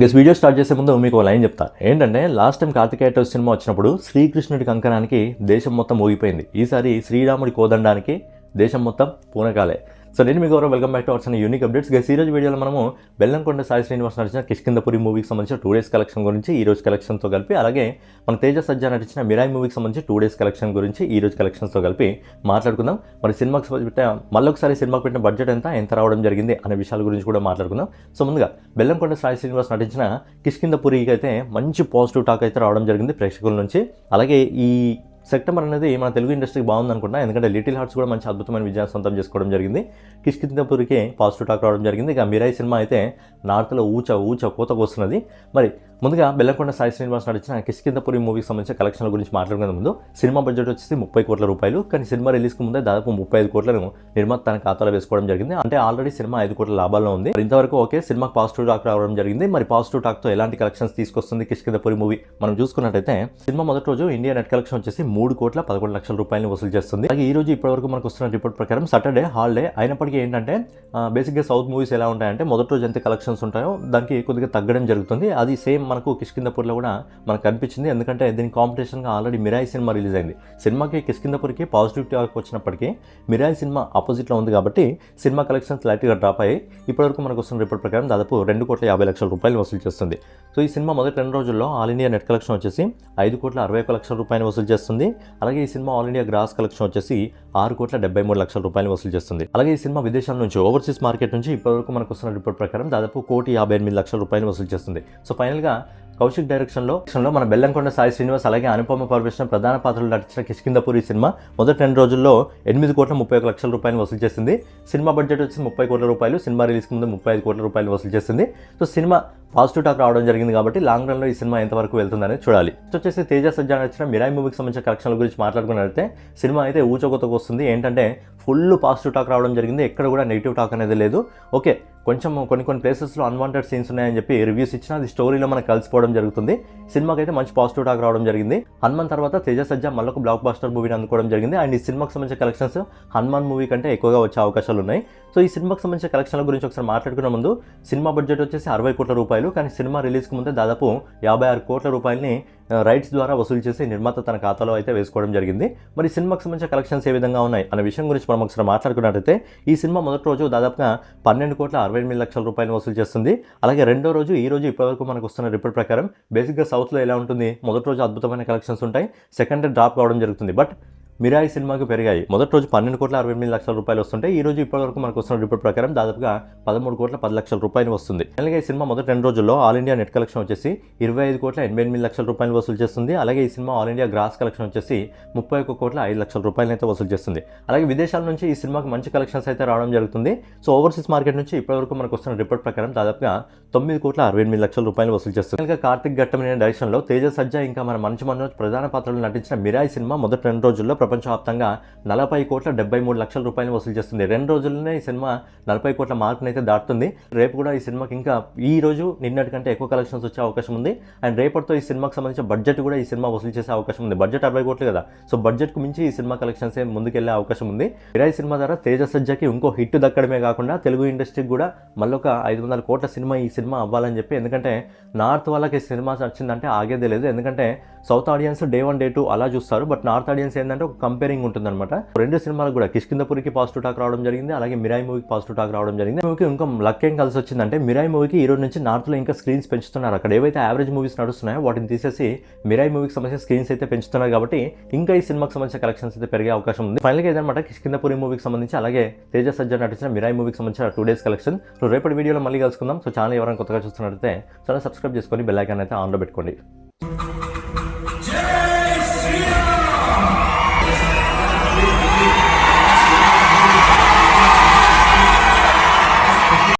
Guess video start చేసే ముందు మీకు ఒక లైన్ చెప్తా. ఏంటంటే లాస్ట్ టైం కార్తికేయ సినిమా వచ్చినప్పుడు శ్రీకృష్ణుడి కంకణానికి దేశం మొత్తం ఊగిపోయింది. ఈసారి శ్రీరాముడి కోదండానికి దేశం మొత్తం పూనకాలే. సో నేను మీకు గౌరవ welcome back to our unique updates. Guess ఈ రోజు వీడియోలో మనము బెల్లంకొండ సాయి శ్రీనివాస్ నటించిన కిష్కిందపురి మూవీకి సంబంధించిన టూ డేస్ కలెక్షన్ గురించి ఈ రోజు కలెక్షన్తో కలిపి అలాగే మన తేజ సజ్జా నటించిన మిరాయి మూవీకి సంబంధించి టూ డేస్ కలెక్షన్ గురించి ఈ రోజు కలెక్షన్స్తో కలిపి మాట్లాడుకుందాం. మరి సినిమాకి పెట్టిన మళ్ళొకసారి సినిమాకి పెట్టిన బడ్జెట్ ఎంత ఎంత రావడం జరిగింది అనే విషయాల గురించి కూడా మాట్లాడుకుందాం. సో ముందుగా బెల్లంకొండ సాయి శ్రీనివాస్ నటించిన కిష్కిందపురికి అయితే మంచి పాజిటివ్ టాక్ అయితే రావడం జరిగింది ప్రేక్షకుల నుంచి. అలాగే ఈ సెప్టెంబర్ అనేది మన తెలుగు ఇండస్ట్రీకి బాగుంది అనుకుంటా ఎందుకంటే లిటిల్ హార్ట్స్ కూడా మంచి అద్భుతమైన విజయాన్ని సొంతం చేసుకోవడం జరిగింది. కిష్కిందపూర్కి పాజిటివ్ టాక్ రావడం జరిగింది. ఇక మిరాయి సినిమా అయితే నార్త్లో ఊచ ఊచ కోత కోస్తున్నది మరి ముందుగా బెల్లకొండ సాయి శ్రీనివాస్ నడిచిన కిష్కిందపురి మూవీకి సంబంధించిన కలెక్షన్ల గురించి మాట్లాడుకునే ముందు సినిమా బడ్జెట్ వచ్చేసి ముప్పై కోట్ల రూపాయలు. కానీ సినిమా రిలీజ్కి ముందే దాదాపు ముప్పై ఐదు కోట్లను నిర్మాత తన ఖాతాలో వేసుకోవడం జరిగింది. అంటే ఆల్రెడీ సినిమా ఐదు కోట్ల లాభాల్లో ఉంది. మరి ఇంతవరకు ఓకే సినిమాకి పాజిటివ్ టాక్ రావడం జరిగింది. మరి పాజిటివ్ టాక్తో ఎలాంటి కలెక్షన్స్ తీసుకొస్తుంది కిష్కిందపురి మూవీ? మనం చూసుకున్నట్టయితే సినిమా మొదటి రోజు ఇండియా నెట్ కలెక్షన్ వచ్చేసి మూడు కోట్ల పదకొండు లక్షల రూపాయలు వసూలు చేస్తుంది. అలాగే ఈ రోజు ఇప్పటివరకు మనకు వస్తున్న రిపోర్ట్ ప్రకారం సాటర్డే హాలిడే అయినప్పటికీ ఏంటంటే బేసిక్గా సౌత్ మూవీస్ ఎలా ఉంటాయంటే మొదటి రోజు ఎంత కలెక్షన్స్ ఉంటాయో దానికి కొద్దిగా తగ్గడం జరుగుతుంది. అది సేమ్ మనకు కిష్కిందపూర్లో కూడా మనకు కనిపించింది. ఎందుకంటే దీని కాంపిటీషన్గా ఆల్రెడీ మిరాయి సినిమా రిలీజ్ అయింది. సినిమాకి కిష్కిందపూర్కి పాజిటివ్ టాక్ వచ్చినప్పటికీ మిరాయి సినిమా ఆపోజిట్లో ఉంది కాబట్టి సినిమా కలెక్షన్స్ లైట్గా డ్రాప్ అయ్యి ఇప్పటివరకు మనకు వస్తున్న రిపోర్ట్ ప్రకారం దాదాపు రెండు కోట్ల యాభై లక్షల రూపాయలు వసూలు చేస్తుంది. సో ఈ సినిమా మొదటి రెండు రోజుల్లో ఆల్ ఇండియా నెట్ కలెక్షన్ వచ్చేసి ఐదు కోట్ల అరవై ఒక లక్షల రూపాయలు వసూలు చేస్తుంది. అలాగే ఈ cinema all India gross collection వచ్చేసి ఆరు కోట్ల డెబ్బై మూడు లక్షల రూపాయలు వసూలు చేస్తుంది. అలాగే ఈ సినిమా విదేశాల నుంచి ఓవర్సీస్ మార్కెట్ నుంచి ఇప్పటివరకు మనకు వస్తున్న రిపోర్ట్ ప్రకారం దాదాపు కోటి యాభై ఎనిమిది లక్షల రూపాయలు వసూలు చేస్తుంది. సో ఫైనల్గా karena కౌశిక్ డైరెక్షన్లో లో మన బెల్లంకొండ సాయి శ్రీనివాస్ అలాగే అనుపమ పరమేశ్వరం ప్రధాన పాత్రలు నటించిన కిష్కిందపూరి సినిమా మొదటి రెండు రోజుల్లో ఎనిమిది కోట్ల ముప్పై ఒక లక్షల రూపాయలు వసూలు చేసింది. సినిమా బడ్జెట్ వచ్చి ముప్పై కోట్ల రూపాయలు సినిమా రిలీజ్కి ముందు ముప్పై ఐదు కోట్ల రూపాయలు వసూలు చేసింది. సో సినిమా పాజిటివ్ టాక్ రావడం జరిగింది కాబట్టి లాంగ్ రన్లో ఈ సినిమా ఎంతవరకు వెళ్తుందని చూడాలి. నెక్స్ట్ వచ్చేసి తేజ సజ్జా నచ్చిన మిరాయి మూవీకి సంబంధించిన కలెక్షన్ల గురించి మాట్లాడుకున్నట్లయితే సినిమా అయితే ఊచకొతకు వస్తుంది. ఏంటంటే ఫుల్ పాజిటివ్ టాక్ రావడం జరిగింది. ఎక్కడ కూడా నెగిటివ్ టాక్ అనేది లేదు. ఓకే కొంచెం కొన్ని కొన్ని ప్లేసెస్లో అన్వాంటెడ్ సీన్స్ ఉన్నాయని చెప్పి రివ్యూస్ ఇచ్చినా అది స్టోరీలో మనకు కలిసిపోవడం జరుగుతుంది. సినిమాకి అయితే మంచి పాజిటివ్ టాక్ రావడం జరిగింది. హనుమాన్ తర్వాత తేజ సజ్జా మళ్ళొక బ్లాక్ బాస్టర్ మూవీని అందుకోవడం జరిగింది. అండ్ ఈ సినిమాకి సంబంధించిన కలెక్షన్స్ హనుమాన్ మూవీ కంటే ఎక్కువగా వచ్చే అవకాశాలు ఉన్నాయి. సో ఈ సినిమాకి సంబంధించిన కలెక్షన్ల గురించి ఒకసారి మాట్లాడుకునే ముందు సినిమా బడ్జెట్ వచ్చేసి అరవై కోట్ల రూపాయలు. కానీ సినిమా రిలీజ్కి ముందే దాదాపు యాభై ఆరు కోట్ల రూపాయలని రైట్స్ ద్వారా వసూలు చేసి నిర్మాత తన ఖాతాలో అయితే వేసుకోవడం జరిగింది. మరి సినిమాకి సంబంధించిన కలెక్షన్స్ ఏ విధంగా ఉన్నాయి అనే విషయం గురించి మనం ఒకసారి మాట్లాడుకున్నట్టయితే ఈ సినిమా మొదటి రోజు దాదాపుగా పన్నెండు కోట్ల అరవై ఎనిమిది లక్షల రూపాయలు వసూలు చేస్తుంది. అలాగే రెండో రోజు ఈ రోజు ఇప్పటివరకు మనకు వస్తున్న రిపోర్ట్ ప్రకారం బేసిక్గా సౌత్లో ఎలా ఉంటుంది? మొదటి రోజు అద్భుతమైన కలెక్షన్స్ ఉంటాయి. సెకండ్ డ్రాప్ కావడం జరుగుతుంది. బట్ మిరాయి సినిమాకి పెరిగాయి. మొదటి రోజు పన్నెండు కోట్ల అరవై ఎనిమిది లక్షల రూపాయలు వస్తుంటే ఈ రోజు ఇప్పటివరకు మనకు వస్తున్న రిపోర్ట్ ప్రకారం దాదాపుగా పదమూడు కోట్ల పది లక్షల రూపాయలు వస్తుంది. అలాగే ఈ సినిమా మొదటి రెండు రోజుల్లో ఆల్ ఇండియా నెట్ కలెక్షన్ వచ్చేసి ఇరవై ఐదు కోట్ల ఎనభై ఎనిమిది లక్షల రూపాయలు వసూలు చేస్తుంది. అలాగే ఈ cinema all India gross collection వచ్చేసి ముప్పై ఒక్క కోట్ల ఐదు లక్షల రూపాయలు అయితే వసూలు చేస్తుంది. అలాగే విదేశాల నుంచి ఈ సినిమాకి మంచి కలెక్షన్స్ అయితే రావడం జరుగుతుంది. సో ఓవర్సీస్ మార్కెట్ నుంచి ఇప్పటివరకు మనకు వస్తున్న రిపోర్ట్ ప్రకారం దాదాపుగా తొమ్మిది కోట్ల అరవై ఎనిమిది లక్షల రూపాయలు వసూలు చేస్తుంది. ఇంకా కార్తిక్ ఘట్టమైన డైరెక్షన్లో తేజ సజ్జా ఇంకా మన మంచి మనోజ్ ప్రధాన పాత్రలు నటించిన మిరాయి సినిమా మొదటి రెండు రోజుల్లో ప్రపంచవ్యాప్తంగా నలభై కోట్ల డెబ్బై మూడు లక్షల రూపాయలు వసూలు చేస్తుంది. రెండు రోజుల్లోనే ఈ సినిమా నలభై కోట్ల మార్కును అయితే దాటుతుంది. రేపు కూడా ఈ సినిమాకి ఇంకా ఈ రోజు నిన్నటి కంటే ఎక్కువ కలెక్షన్స్ వచ్చే అవకాశం ఉంది. అండ్ రేపటితో ఈ సినిమాకి సంబంధించిన బడ్జెట్ కూడా ఈ సినిమా వసూలు చేసే అవకాశం ఉంది. బడ్జెట్ అరవై కోట్లు కదా. సో బడ్జెట్కు మించి ఈ సినిమా కలెక్షన్స్ ముందుకెళ్ళే అవకాశం ఉంది. మిరాయి సినిమా ద్వారా తేజ సజ్జకి ఇంకో హిట్ దక్కడమే కాకుండా తెలుగు ఇండస్ట్రీకి కూడా మళ్ళొక ఐదు వందల కోట్ల సినిమా ఈ సినిమా అవ్వాలని చెప్పి ఎందుకంటే నార్త్ వాళ్ళకి సినిమా నచ్చిందంటే ఆగేదే లేదు. ఎందుకంటే south audience day one day two అలా చూస్తారు. బట్ నార్త్ ఆడియన్స్ ఏంటంటే ఒక కంపేరింగ్ ఉంటుందన్నమాట. రెండు సినిమాలకు కూడా కిష్కిందపురికి పాజిటివ్ టాక్ రావడం జరిగింది అలాగే మిరాయి మూవీకి పాజిటివ్ టాక్ రావడం జరిగింది. మూవీకి ఇంకా లక్ ఏం కలిసి వచ్చిందంటే మిరాయి మూవీకి ఈ రోజు నుంచి నార్త్లో ఇంకా స్క్రీన్స్ పెంచుతున్నారు. అక్కడ ఏవైతే యావరేజ్ మూవీస్ నడుస్తున్నాయో వాటిని తీసేసి మిరాయి మూవీకి సంబంధించిన స్క్రీన్స్ అయితే పెంచుతున్నారు కాబట్టి ఇంకా ఈ సినిమాకి సంబంధించిన కలెక్షన్స్ అయితే పెరిగే అవకాశం ఉంది. ఫైనల్గా ఏదన్నమాట కిష్కిందపురి మూవీకి సంబంధించి అలాగే తేజ సజ్జా నటించిన మిరాయి మూవీకి సంబంధించిన టూ డేస్ కలెక్షన్ సో రేపటి వీడియోలో మళ్ళీ కలుసుకుందాం. సో ఛానల్ ఎవరైనా కొత్తగా చూస్తున్నట్టయితే ఛానల్ సబ్స్క్రైబ్ చేసుకొని బెల్ ఐకాన్ అయితే ఆన్లో పెట్టుకోండి.